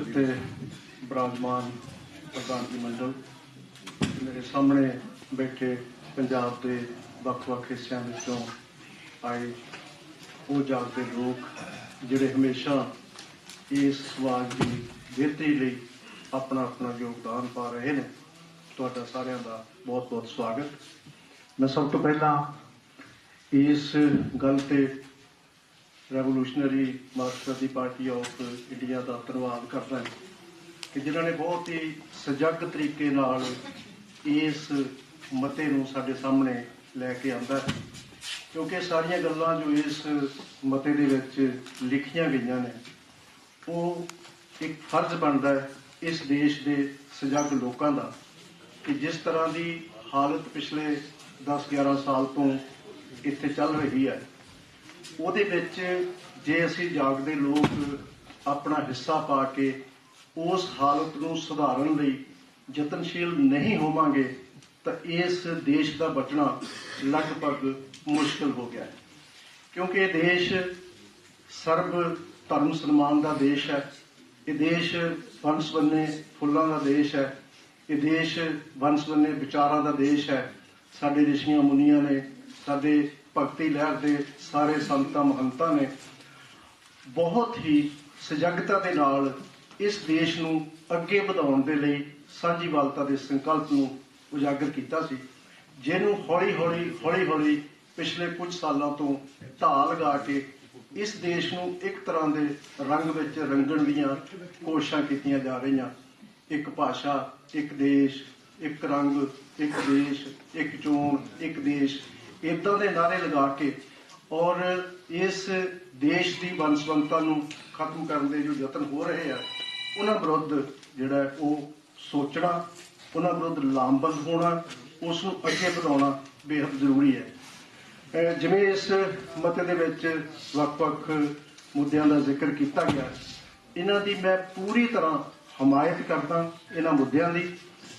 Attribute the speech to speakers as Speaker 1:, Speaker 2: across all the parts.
Speaker 1: ਉੱਤੇ ਬਰਾਜਮਾਨ ਪ੍ਰਧਾਨ ਜੀ ਮੰਡਲ ਮੇਰੇ ਸਾਹਮਣੇ ਬੈਠੇ ਪੰਜਾਬ ਦੇ ਵੱਖ-ਵੱਖ ਹਿੱਸਿਆਂ ਵਿੱਚੋਂ ਆਏ ਉਹ ਜਾਗਦੇ ਲੋਕ ਜਿਹੜੇ ਹਮੇਸ਼ਾ ਇਸ ਸਮਾਜ ਦੀ ਬਿਹਤਰੀ ਲਈ ਆਪਣਾ ਆਪਣਾ ਯੋਗਦਾਨ ਪਾ ਰਹੇ ਨੇ। ਤੁਹਾਡਾ ਸਾਰਿਆਂ ਦਾ ਬਹੁਤ-ਬਹੁਤ ਸਵਾਗਤ। ਮੈਂ ਸਭ ਤੋਂ ਪਹਿਲਾਂ ਇਸ ਗੱਲ ਤੇ ਰੈਵੋਲੂਸ਼ਨਰੀ ਮਾਰਕਸਵਾਦੀ ਪਾਰਟੀ ਆਫ ਇੰਡੀਆ ਦਾ ਧੰਨਵਾਦ ਕਰਦਾ ਹਾਂ ਕਿ ਜਿਨ੍ਹਾਂ ਨੇ ਬਹੁਤ ਹੀ ਸਜਗ ਤਰੀਕੇ ਨਾਲ ਇਸ ਮਤੇ ਨੂੰ ਸਾਡੇ ਸਾਹਮਣੇ ਲੈ ਕੇ ਆਂਦਾ ਕਿਉਂਕਿ ਸਾਰੀਆਂ ਗੱਲਾਂ ਜੋ ਇਸ ਮਤੇ ਦੇ ਵਿੱਚ ਲਿਖੀਆਂ ਗਈਆਂ ਨੇ, ਉਹ ਇੱਕ ਫਰਜ਼ ਬਣਦਾ ਹੈ ਇਸ ਦੇਸ਼ ਦੇ ਸਜਗ ਲੋਕਾਂ ਦਾ ਕਿ ਜਿਸ ਤਰ੍ਹਾਂ ਦੀ ਹਾਲਤ ਪਿਛਲੇ 10-11 ਸਾਲ ਤੋਂ ਇੱਥੇ ਚੱਲ ਰਹੀ ਹੈ ਉਹਦੇ ਵਿੱਚ ਜੇ ਅਸੀਂ ਜਾਗਦੇ ਲੋਕ ਆਪਣਾ ਹਿੱਸਾ ਪਾ ਕੇ ਉਸ ਹਾਲਤ ਨੂੰ ਸੁਧਾਰਨ ਲਈ ਯਤਨਸ਼ੀਲ ਨਹੀਂ ਹੋਵਾਂਗੇ, ਤਾਂ ਇਸ ਦੇਸ਼ ਦਾ ਬਚਣਾ ਲਗਭਗ ਮੁਸ਼ਕਲ ਹੋ ਗਿਆ ਹੈ। ਕਿਉਂਕਿ ਇਹ ਦੇਸ਼ ਸਰਬ ਧਰਮ ਸਨਮਾਨ ਦਾ ਦੇਸ਼ ਹੈ, ਇਹ ਦੇਸ਼ ਵੰਸ ਬੰਨੇ ਫੁੱਲਾਂ ਦਾ ਦੇਸ਼ ਹੈ, ਇਹ ਦੇਸ਼ ਵੰਸ ਬੰਨੇ ਵਿਚਾਰਾਂ ਦਾ ਦੇਸ਼ ਹੈ। ਸਾਡੇ ਰਿਸ਼ੀਆਂ ਮੁਨੀਆਂ ਨੇ ਸਾਡੇ ਭਗਤੀ ਲਹਿਰ ਦੇ ਸਾਰੇ ਸੰਤਾਂ, ਮਹੰਤਾਂ ਨੇ ਬਹੁਤ ਹੀ ਸਜਗਤਾ ਦੇ ਨਾਲ ਇਸ ਦੇਸ਼ ਨੂੰ ਅੱਗੇ ਵਧਾਉਣ ਦੇ ਲਈ ਸਾਂਝੀਵਾਲਤਾ ਦੇ ਸੰਕਲਪ ਨੂੰ ਉਜਾਗਰ ਕੀਤਾ ਸੀ, ਜਿਹਨੂੰ ਹੌਲੀ-ਹੌਲੀ ਹੌਲੀ-ਹੌਲੀ ਪਿਛਲੇ ਕੁਝ ਸਾਲਾਂ ਤੋਂ ਢਾਲ ਲਗਾ ਕੇ ਇਸ ਦੇਸ਼ ਨੂੰ ਇੱਕ ਤਰ੍ਹਾਂ ਦੇ ਰੰਗ ਵਿੱਚ ਰੰਗਣ ਦੀਆਂ ਕੋਸ਼ਿਸ਼ਾਂ ਕੀਤੀਆਂ ਜਾ ਰਹੀਆਂ। ਇੱਕ ਭਾਸ਼ਾ, ਇੱਕ ਦੇਸ਼, ਇੱਕ ਰੰਗ, ਇੱਕ ਦੇਸ਼, ਇੱਕ ਚੋਣ, ਇੱਕ ਦੇਸ਼ ਇਦਾਂ ਦੇ ਨਾਰੇ ਲਗਾ ਕੇ ਔਰ ਇਸ ਦੇਸ਼ ਦੀ ਵੰਸਵੰਤਾ ਨੂੰ ਖਤਮ ਕਰਨ ਦੇ ਜੋ ਯਤਨ ਹੋ ਰਹੇ ਆ, ਉਹਨਾਂ ਵਿਰੁੱਧ ਜਿਹੜਾ ਉਹ ਸੋਚਣਾ, ਉਹਨਾਂ ਵਿਰੁੱਧ ਲਾਮਬੰਦ ਹੋਣਾ ਉਸ ਨੂੰ ਅੱਗੇ ਵਧਾਉਣਾ ਬੇहद ਜ਼ਰੂਰੀ ਹੈ। ਜਿਵੇਂ ਇਸ ਮਤੇ ਦੇ ਵਿੱਚ ਵੱਖ-ਵੱਖ ਮੁੱਦਿਆਂ ਦਾ ਜ਼ਿਕਰ ਕੀਤਾ ਗਿਆ, ਇਹਨਾਂ ਦੀ ਮੈਂ ਪੂਰੀ ਤਰ੍ਹਾਂ ਹਮਾਇਤ ਕਰਦਾ ਇਹਨਾਂ ਮੁੱਦਿਆਂ ਦੀ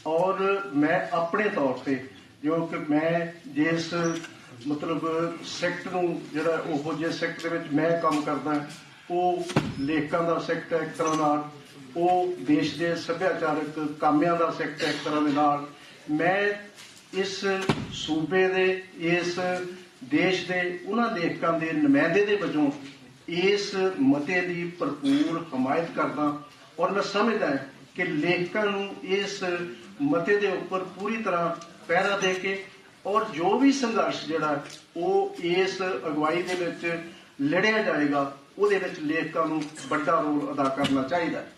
Speaker 1: ਔਰ ਮੈਂ ਆਪਣੇ ਤੌਰ ਤੇ ਜੋ ਕਿ ਮੈਂ ਜਿਸ ਮਤਲਬ ਸੈਕਟ ਨੂੰ ਜਿਹੜਾ ਉਹ ਜੇ ਸੈਕਟ ਦੇ ਵਿੱਚ ਮੈਂ ਕੰਮ ਕਰਦਾ, ਉਹ ਲੇਖਕਾਂ ਦਾ ਸੈਕਟ ਹੈ ਇੱਕ ਤਰ੍ਹਾਂ ਨਾਲ, ਉਹ ਦੇਸ਼ ਦੇ ਸੱਭਿਆਚਾਰਕ ਕਾਮਿਆਂ ਦਾ ਸੈਕਟ ਹੈ ਇੱਕ ਤਰ੍ਹਾਂ ਦੇ ਨਾਲ, ਮੈਂ ਇਸ ਸੂਬੇ ਦੇ, ਇਸ ਦੇਸ਼ ਦੇ, ਉਹਨਾਂ ਲੇਖਕਾਂ ਦੇ ਨੁਮਾਇੰਦੇ ਦੇ ਵਜੋਂ ਇਸ ਮਤੇ ਦੀ ਭਰਪੂਰ ਹਮਾਇਤ ਕਰਦਾ ਔਰ ਮੈਂ ਸਮਝਦਾ ਕਿ ਲੇਖਕਾਂ ਨੂੰ ਇਸ ਮਤੇ ਦੇ ਉੱਪਰ ਪੂਰੀ ਤਰ੍ਹਾਂ ਪਹਿਰਾ ਦੇ ਕੇ ਔਰ ਜੋ ਵੀ ਸੰਘਰਸ਼ ਜਿਹੜਾ ਉਹ ਇਸ ਅਗਵਾਈ ਦੇ ਵਿੱਚ ਲੜਿਆ ਜਾਏਗਾ, ਉਹਦੇ ਵਿੱਚ ਲੇਖਕਾਂ ਨੂੰ ਵੱਡਾ ਰੋਲ ਅਦਾ ਕਰਨਾ ਚਾਹੀਦਾ ਹੈ।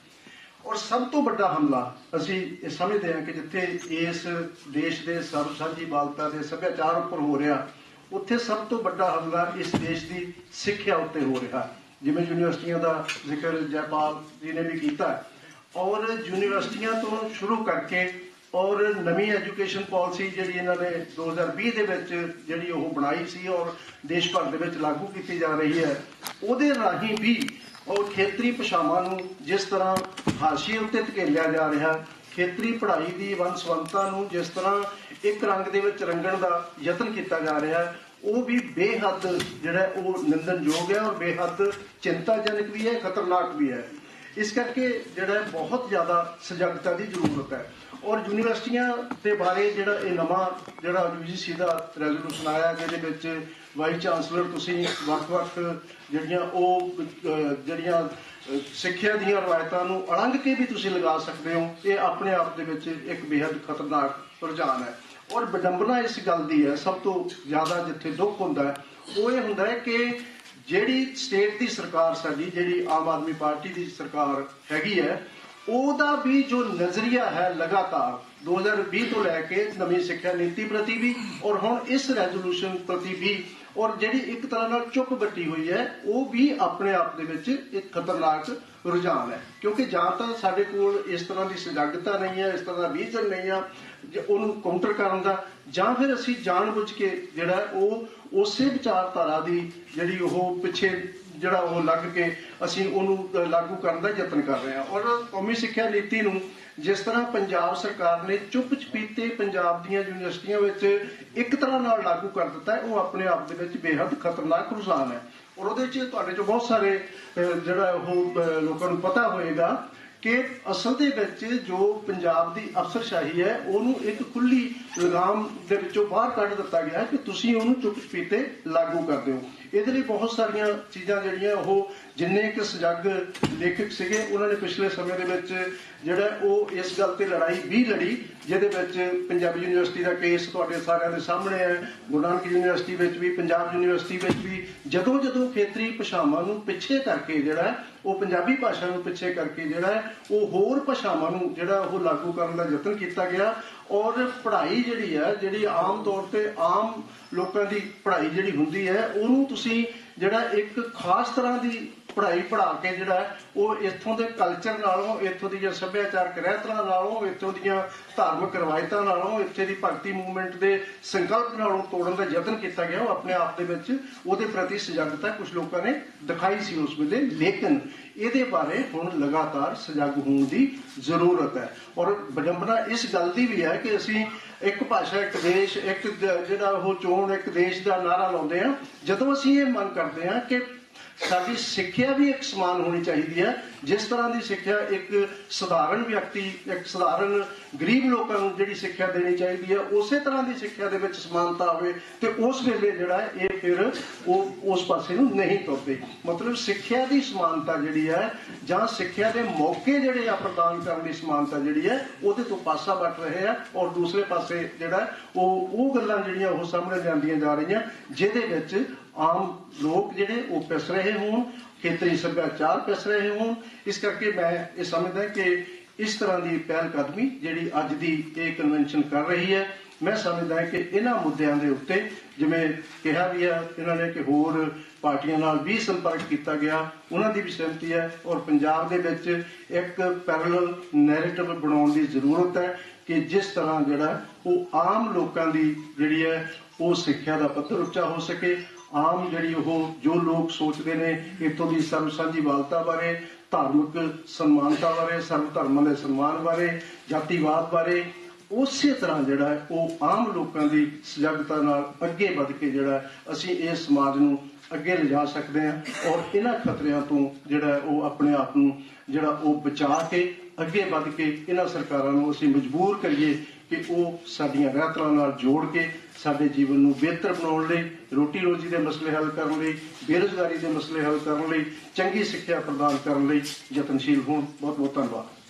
Speaker 1: ਔਰ ਸਭ ਤੋਂ ਵੱਡਾ ਹਮਲਾ ਅਸੀਂ ਇਹ ਸਮਝਦੇ ਹਾਂ ਕਿ ਜਿੱਥੇ ਇਸ ਦੇਸ਼ ਦੇ ਸਰਬ ਸਾਂਝੀ ਬਾਲਤਾ ਦੇ ਸੱਭਿਆਚਾਰ ਉੱਪਰ ਹੋ ਰਿਹਾ, ਉੱਥੇ ਸਭ ਤੋਂ ਵੱਡਾ ਹਮਲਾ ਇਸ ਦੇਸ਼ ਦੀ ਸਿੱਖਿਆ ਉੱਤੇ ਹੋ ਰਿਹਾ। ਜਿਵੇਂ ਯੂਨੀਵਰਸਿਟੀਆਂ ਦਾ ਜ਼ਿਕਰ ਜੈਪਾਲ ਜੀ ਨੇ ਵੀ ਕੀਤਾ ਔਰ ਯੂਨੀਵਰਸਿਟੀਆਂ ਤੋਂ ਸ਼ੁਰੂ ਕਰਕੇ ਔਰ ਨਵੀਂ ਐਜੂਕੇਸ਼ਨ ਪਾਲਿਸੀ ਜਿਹੜੀ ਇਹਨਾਂ ਨੇ 2020 ਦੇ ਵਿੱਚ ਜਿਹੜੀ ਉਹ ਬਣਾਈ ਸੀ ਔਰ ਦੇਸ਼ ਭਰ ਦੇ ਵਿੱਚ ਲਾਗੂ ਕੀਤੀ ਜਾ ਰਹੀ ਹੈ, ਉਹਦੇ ਰਾਹੀਂ ਵੀ ਔਰ ਖੇਤਰੀ ਭਾਸ਼ਾਵਾਂ ਨੂੰ ਜਿਸ ਤਰ੍ਹਾਂ ਹਾਸ਼ੀਏ ਉੱਤੇ ਧਕੇਲਿਆ ਜਾ ਰਿਹਾ, ਖੇਤਰੀ ਪੜ੍ਹਾਈ ਦੀ ਵੰਸਵੰਤਾ ਨੂੰ ਜਿਸ ਤਰ੍ਹਾਂ ਇੱਕ ਰੰਗ ਦੇ ਵਿੱਚ ਰੰਗਣ ਦਾ ਯਤਨ ਕੀਤਾ ਜਾ ਰਿਹਾ, ਉਹ ਵੀ ਬੇਹੱਦ ਜਿਹੜਾ ਉਹ ਨਿੰਦਨਯੋਗ ਹੈ ਔਰ ਬੇਹੱਦ ਚਿੰਤਾਜਨਕ ਵੀ ਹੈ, ਖਤਰਨਾਕ ਵੀ ਹੈ। ਇਸ ਕਰਕੇ ਜਿਹੜਾ ਬਹੁਤ ਜ਼ਿਆਦਾ ਸਜਗਤਾ ਦੀ ਜ਼ਰੂਰਤ ਹੈ। ਔਰ ਯੂਨੀਵਰਸਿਟੀਆਂ ਦੇ ਬਾਰੇ ਜਿਹੜਾ ਇਹ ਨਵਾਂ ਜਿਹੜਾ ਯੂਜੀਸੀ ਦਾ ਰੈਜ਼ੋਲੂਸ਼ਨ ਆਇਆ ਜਿਹਦੇ ਵਿੱਚ ਵਾਈਸ ਚਾਂਸਲਰ ਤੁਸੀਂ ਵੱਖ-ਵੱਖ ਜਿਹੜੀਆਂ ਉਹ ਜਿਹੜੀਆਂ ਸਿੱਖਿਆ ਦੀਆਂ ਰਵਾਇਤਾਂ ਨੂੰ ਅਲੰਘ ਕੇ ਵੀ ਤੁਸੀਂ ਲਗਾ ਸਕਦੇ ਹੋ, ਇਹ ਆਪਣੇ ਆਪ ਦੇ ਵਿੱਚ ਇੱਕ ਬੇहद ਖਤਰਨਾਕ ਰੁਝਾਨ ਹੈ। ਔਰ ਵਿਡੰਬਨਾ ਇਸ ਗੱਲ ਦੀ ਹੈ, ਸਭ ਤੋਂ ਜ਼ਿਆਦਾ ਜਿੱਥੇ ਦੁੱਖ ਹੁੰਦਾ ਹੈ, ਉਹ ਇਹ ਹੁੰਦਾ ਹੈ ਕਿ ਜਿਹੜੀ ਸਟੇਟ ਦੀ ਸਰਕਾਰ ਸਾਡੀ ਜਿਹੜੀ ਆਮ ਆਦਮੀ ਪਾਰਟੀ ਦੀ ਸਰਕਾਰ ਹੈਗੀ ਹੈ, ਉਹਦਾ ਵੀ ਜੋ ਨਜ਼ਰੀਆ ਹੈ ਲਗਾਤਾਰ 2020 ਤੋਂ ਲੈ ਕੇ ਨਵੀਂ ਸਿੱਖਿਆ ਨੀਤੀ ਪ੍ਰਤੀ ਵੀ, ਔਰ ਹੁਣ ਇਸ ਰੈਜ਼ੋਲੂਸ਼ਨ ਪ੍ਰਤੀ ਵੀ, ਔਰ ਜਿਹੜੀ ਇੱਕ ਤਰ੍ਹਾਂ ਨਾਲ ਚੁੱਪ ਬੱਟੀ ਹੋਈ ਹੈ, ਉਹ ਵੀ ਆਪਣੇ ਆਪ ਦੇ ਵਿੱਚ ਇੱਕ ਖਤਰਨਾਕ ਰੁਝਾਨ ਹੈ। ਕਿਉਂਕਿ ਜਾਂ ਤਾਂ ਸਾਡੇ ਕੋਲ ਇਸ ਤਰ੍ਹਾਂ ਦੀ ਸਜਾਗਤਾ ਨਹੀਂ ਹੈ, ਇਸ ਤਰ੍ਹਾਂ ਦਾ ਵਿਜ਼ਨ ਨਹੀਂ ਆ ਉਹਨੂੰ ਕਾਊਂਟਰ ਕਰਨ ਦਾ, ਜਾਂ ਫਿਰ ਅਸੀਂ ਜਾਣਬੁੱਝ ਕੇ ਜਿਹੜਾ ਉਹ ਉਸੇ ਵਿਚਾਰਧਾਰਾ ਦੀ ਜਿਹੜੀ ਉਹ ਪਿੱਛੇ ਜਿਹੜਾ ਉਹ ਲੱਗ ਕੇ ਅਸੀਂ ਉਹਨੂੰ ਲਾਗੂ ਕਰਨ ਦਾ ਯਤਨ ਕਰ ਰਹੇ ਹਾਂ। ਔਰ ਕੌਮੀ ਸਿੱਖਿਆ ਨੀਤੀ ਨੂੰ ਜਿਸ ਤਰ੍ਹਾਂ ਪੰਜਾਬ ਸਰਕਾਰ ਨੇ ਚੁੱਪ ਚਪੀਤੇ ਪੰਜਾਬ ਦੀਆਂ ਯੂਨੀਵਰਸਿਟੀਆਂ ਵਿੱਚ ਇੱਕ ਤਰ੍ਹਾਂ ਨਾਲ ਲਾਗੂ ਕਰ ਦਿੱਤਾ ਹੈ, ਉਹ ਆਪਣੇ ਆਪ ਦੇ ਵਿੱਚ ਬੇहद ਖਤਰਨਾਕ ਰੁਝਾਨ ਹੈ। ਔਰ ਉਹਦੇ 'ਚ ਤੁਹਾਡੇ 'ਚ ਬਹੁਤ ਸਾਰੇ ਜਿਹੜਾ ਉਹ ਲੋਕਾਂ ਨੂੰ ਪਤਾ ਹੋਏਗਾ ਕਿ ਅਸਲ ਦੇ ਵਿੱਚ ਜੋ ਪੰਜਾਬ ਦੀ ਅਫਸਰਸ਼ਾਹੀ ਹੈ, ਉਹਨੂੰ ਇੱਕ ਖੁੱਲੀ ਲਗਾਮ ਦੇ ਵਿੱਚੋਂ ਬਾਹਰ ਕੱਢ ਦਿੱਤਾ ਗਿਆ ਹੈ ਕਿ ਤੁਸੀਂ ਉਹਨੂੰ ਚੁੱਪ ਚਪੀਤੇ ਲਾਗੂ ਕਰਦੇ ਹੋ। ਇਹਦੇ ਲਈ ਬਹੁਤ ਸਾਰੀਆਂ ਚੀਜ਼ਾਂ ਜਿਹੜੀਆਂ ਉਹ ਜਿੰਨੇ ਕਿ ਸਜਗ ਲੇਖਕ ਸੀਗੇ, ਉਹਨਾਂ ਨੇ ਪਿਛਲੇ ਸਮੇਂ ਦੇ ਵਿੱਚ ਜਿਹੜਾ ਉਹ ਇਸ ਗੱਲ ਤੇ ਲੜਾਈ ਵੀ ਲੜੀ, ਜਿਹਦੇ ਵਿੱਚ ਪੰਜਾਬੀ ਯੂਨੀਵਰਸਿਟੀ ਦਾ ਕੇਸ ਤੁਹਾਡੇ ਸਾਰਿਆਂ ਦੇ ਸਾਹਮਣੇ ਹੈ। ਗੁਰੂ ਨਾਨਕ ਯੂਨੀਵਰਸਿਟੀ ਵਿੱਚ ਵੀ, ਪੰਜਾਬ ਯੂਨੀਵਰਸਿਟੀ ਵਿੱਚ ਵੀ ਜਦੋਂ ਜਦੋਂ ਖੇਤਰੀ ਭਾਸ਼ਾਵਾਂ ਨੂੰ ਪਿੱਛੇ ਕਰਕੇ ਜਿਹੜਾ, ਉਹ ਪੰਜਾਬੀ ਭਾਸ਼ਾ ਨੂੰ ਪਿੱਛੇ ਕਰਕੇ ਜਿਹੜਾ, ਉਹ ਹੋਰ ਭਾਸ਼ਾਵਾਂ ਨੂੰ ਜਿਹੜਾ ਉਹ ਲਾਗੂ ਕਰਨ ਦਾ ਯਤਨ ਕੀਤਾ ਗਿਆ। ਔਰ ਪੜ੍ਹਾਈ ਜਿਹੜੀ ਹੈ, ਜਿਹੜੀ ਆਮ ਤੌਰ ਤੇ ਆਮ ਲੋਕਾਂ ਦੀ ਪੜ੍ਹਾਈ ਜਿਹੜੀ ਹੁੰਦੀ ਹੈ, ਉਹਨੂੰ ਤੁਸੀਂ ਜਿਹੜਾ ਇੱਕ ਖਾਸ ਤਰ੍ਹਾਂ ਦੀ ਪੜ੍ਹਾਈ ਪੜ੍ਹਾ ਕੇ ਜਿਹੜਾ ਉਹ ਇੱਥੋਂ ਦੇ ਕਲਚਰ ਨਾਲੋਂ, ਇੱਥੋਂ ਦੀਆਂ ਸੱਭਿਆਚਾਰਕ ਰਹਿਤਰਾਂ ਨਾਲੋਂ, ਇੱਥੋਂ ਦੀਆਂ ਧਾਰਮਿਕ ਰਵਾਇਤਾਂ ਨਾਲੋਂ, ਇੱਥੇ ਦੀ ਭਗਤੀ ਮੂਵਮੈਂਟ ਦੇ ਸੰਕਲਪ ਨਾਲੋਂ ਤੋੜਨ ਦਾ ਯਤਨ ਕੀਤਾ ਗਿਆ, ਉਹ ਆਪਣੇ ਆਪ ਦੇ ਵਿੱਚ ਉਹਦੇ ਪ੍ਰਤੀ ਸਜਗਤਾ ਕੁਝ ਲੋਕਾਂ ਨੇ ਦਿਖਾਈ ਸੀ ਉਸ ਵੇਲੇ। ਲੇਕਿਨ ਇਹਦੇ ਬਾਰੇ ਹੁਣ ਲਗਾਤਾਰ ਸਜਾਗ ਹੋਣ ਦੀ ਜ਼ਰੂਰਤ ਹੈ। ਔਰ ਬਜੰਬਨਾ ਇਸ ਗੱਲ ਦੀ ਵੀ ਹੈ ਕਿ ਅਸੀਂ ਇੱਕ ਭਾਸ਼ਾ, ਇੱਕ ਦੇਸ਼, ਇੱਕ ਜਿਹੜਾ ਉਹ ਚੋਣ, ਇੱਕ ਦੇਸ਼ ਦਾ ਨਾਰਾ ਲਾਉਂਦੇ ਆ ਜਦੋਂ ਅਸੀਂ ਇਹ ਮੰਗ ਕਰਦੇ ਹਾਂ ਕਿ ਸਾਡੀ ਸਿੱਖਿਆ ਵੀ ਇੱਕ ਸਮਾਨ ਹੋਣੀ ਚਾਹੀਦੀ ਹੈ। ਜਿਸ ਤਰ੍ਹਾਂ ਦੀ ਸਿੱਖਿਆ ਇੱਕ ਸਧਾਰਨ ਵਿਅਕਤੀ, ਇੱਕ ਸਧਾਰਨ ਗਰੀਬ ਲੋਕਾਂ ਨੂੰ ਜਿਹੜੀ ਸਿੱਖਿਆ ਦੇਣੀ ਚਾਹੀਦੀ ਹੈ, ਉਸੇ ਤਰ੍ਹਾਂ ਦੀ ਸਿੱਖਿਆ ਦੇ ਵਿੱਚ ਸਮਾਨਤਾ ਹੋਵੇ ਤੇ ਉਸ ਵੇਲੇ ਜਿਹੜਾ ਇਹ ਫਿਰ ਉਹ ਉਸ ਪਾਸੇ ਨੂੰ ਨਹੀਂ ਤੁਰਦੇ। ਮਤਲਬ ਸਿੱਖਿਆ ਦੀ ਸਮਾਨਤਾ ਜਿਹੜੀ ਹੈ ਜਾਂ ਸਿੱਖਿਆ ਦੇ ਮੌਕੇ ਜਿਹੜੇ ਆ ਪ੍ਰਦਾਨ ਕਰਨ ਦੀ ਸਮਾਨਤਾ ਜਿਹੜੀ ਹੈ, ਉਹਦੇ ਤੋਂ ਪਾਸਾ ਵੱਟ ਰਹੇ ਆ ਔਰ ਦੂਸਰੇ ਪਾਸੇ ਜਿਹੜਾ ਉਹ ਉਹ ਗੱਲਾਂ ਜਿਹੜੀਆਂ ਉਹ ਸਾਹਮਣੇ ਲਿਆਂਦੀਆਂ ਜਾ ਰਹੀਆਂ, ਜਿਹਦੇ ਵਿੱਚ ਆਮ ਲੋਕ ਜਿਹੜੇ ਉਹ ਪਿਸ ਰਹੇ ਹੋਣ, ਖੇਤਰੀ ਸੱਭਿਆਚਾਰ ਪਿਸ ਰਹੇ ਹੋਣ, ਇਸ ਕਰਕੇ ਮੈਂ ਇਹ ਸਮਝਦਾ ਕਿ ਇਸ ਤਰ੍ਹਾਂ ਦੀ ਪਹਿਲ ਕਦਮੀ ਜਿਹੜੀ ਅੱਜ ਦੀ ਇਹ ਕਨਵੈਨਸ਼ਨ ਕਰ ਰਹੀ ਹੈ, ਮੈਂ ਸਮਝਦਾ ਕਿ ਇਹਨਾਂ ਮੁੱਦਿਆਂ ਦੇ ਉੱਤੇ ਜਿਵੇਂ ਕਿਹਾ ਵੀ ਹੈ ਇਹਨਾਂ ਨੇ ਕਿ ਹੋਰ ਪਾਰਟੀਆਂ ਨਾਲ ਵੀ ਸੰਪਰਕ ਕੀਤਾ ਗਿਆ, ਉਹਨਾਂ ਦੀ ਵੀ ਸਹਿਮਤੀ ਹੈ ਔਰ ਪੰਜਾਬ ਦੇ ਵਿੱਚ ਇੱਕ ਪੈਰਲਲ ਨੈਰੇਟਿਵ ਬਣਾਉਣ ਦੀ ਜ਼ਰੂਰਤ ਹੈ ਕਿ ਜਿਸ ਤਰ੍ਹਾਂ ਜਿਹੜਾ ਉਹ ਆਮ ਲੋਕਾਂ ਦੀ ਜਿਹੜੀ ਹੈ ਉਹ ਸਿੱਖਿਆ ਦਾ ਪੱਧਰ ਉੱਚਾ ਹੋ ਸਕੇ ਆਮ ਜਿਹੜੀ ਉਹ ਜੋ ਲੋਕ ਸੋਚਦੇ ਨੇ, ਇੱਥੋਂ ਦੀ ਸਰਬ ਸਾਂਝੀਵਾਲਤਾ ਬਾਰੇ, ਧਾਰਮਿਕ ਸਨਮਾਨਤਾ ਬਾਰੇ ਸਰਬ ਧਰਮਾਂ ਦੇ ਸਨਮਾਨ ਬਾਰੇ, ਜਾਤੀਵਾਦ ਬਾਰੇ, ਉਸੇ ਤਰ੍ਹਾਂ ਜਿਹੜਾ ਉਹ ਆਮ ਲੋਕਾਂ ਦੀ ਸਜਗਤਾ ਨਾਲ ਅੱਗੇ ਵੱਧ ਕੇ ਜਿਹੜਾ ਅਸੀਂ ਇਸ ਸਮਾਜ ਨੂੰ ਅੱਗੇ ਲਿਜਾ ਸਕਦੇ ਹਾਂ ਔਰ ਇਹਨਾਂ ਖਤਰਿਆਂ ਤੋਂ ਜਿਹੜਾ ਉਹ ਆਪਣੇ ਆਪ ਨੂੰ ਜਿਹੜਾ ਉਹ ਬਚਾ ਕੇ, ਅੱਗੇ ਵੱਧ ਕੇ ਇਹਨਾਂ ਸਰਕਾਰਾਂ ਨੂੰ ਅਸੀਂ ਮਜਬੂਰ ਕਰੀਏ ਕਿ ਉਹ ਸਾਡੀਆਂ ਰਹਿਤਲਾਂ ਨਾਲ ਜੋੜ ਕੇ ਸਾਡੇ ਜੀਵਨ ਨੂੰ ਬਿਹਤਰ ਬਣਾਉਣ ਲਈ, ਰੋਟੀ ਰੋਜੀ ਦੇ ਮਸਲੇ ਹੱਲ ਕਰਨ ਲਈ, ਬੇਰੁਜ਼ਗਾਰੀ ਦੇ ਮਸਲੇ ਹੱਲ ਕਰਨ ਲਈ, ਚੰਗੀ ਸਿੱਖਿਆ ਪ੍ਰਦਾਨ ਕਰਨ ਲਈ ਯਤਨਸ਼ੀਲ ਹੋਣ। ਬਹੁਤ ਬਹੁਤ ਧੰਨਵਾਦ।